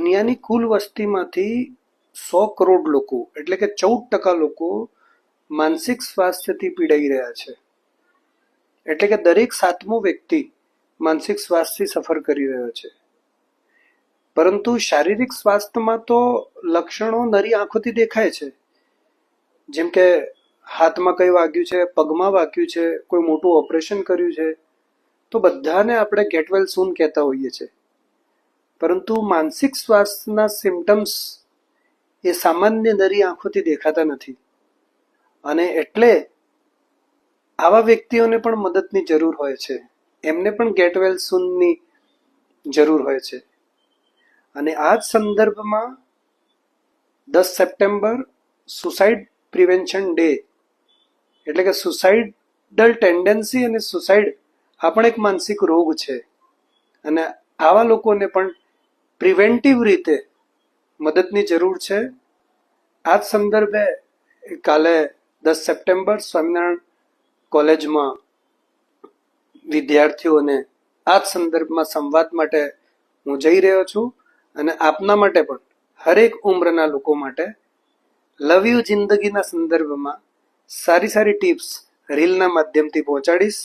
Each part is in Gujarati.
દુનિયાની કુલ વસ્તીમાંથી સો કરોડ લોકો, એટલે કે ચૌદ ટકા લોકો માનસિક સ્વાસ્થ્યથી પીડાઈ રહ્યા છે. એટલે કે દરેક સાતમો વ્યક્તિ માનસિક સ્વાસ્થ્યથી સફર કરી રહ્યો છે. પરંતુ શારીરિક સ્વાસ્થ્યમાં તો લક્ષણો નરી આંખોથી દેખાય છે. જેમ કે હાથમાં કઈ વાગ્યું છે, પગમાં વાગ્યું છે, કોઈ મોટું ઓપરેશન કર્યું છે, તો બધાને આપણે ગેટ વેલ સૂન કહેતા હોઈએ છીએ. પરંતુ માનસિક સ્વાસ્થ્યના સિમ્ટમ્સ એ સામાન્ય નરી આંખોથી દેખાતા નથી. અને એટલે આવા વ્યક્તિઓને પણ મદદની જરૂર હોય છે. એમને પણ ગેટ વેલ સૂનની જરૂર હોય છે. અને આ જ સંદર્ભમાં દસ સપ્ટેમ્બર સુસાઇડ પ્રિવેન્શન ડે એટલે કે સુસાઇડલ ટેન્ડન્સી અને સુસાઇડ આ પણ એક માનસિક રોગ છે. અને આવા લોકોને પણ પ્રિવેન્ટિવ રીતે મદદની જરૂર છે. આ જ સંદર્ભે કાલે દસ સપ્ટેમ્બર સ્વામિનારાયણ કોલેજમાં વિદ્યાર્થીઓને આ જ સંદર્ભમાં સંવાદ માટે હું જઈ રહ્યો છું અને આપના માટે પણ હરેક ઉંમરના લોકો માટે લવ યુ જિંદગીના સંદર્ભમાં સારી સારી ટિપ્સ રીલના માધ્યમથી પહોંચાડીશ.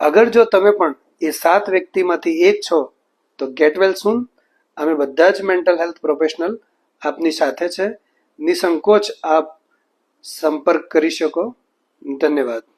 અગર જો તમે પણ એ સાત વ્યક્તિમાંથી એક છો તો ગેટ વેલ સૂન અમે બધા જ મેન્ટલ હેલ્થ પ્રોફેશનલ આપની સાથે છે. નિસંકોચ આપ સંપર્ક કરી શકો. ધન્યવાદ.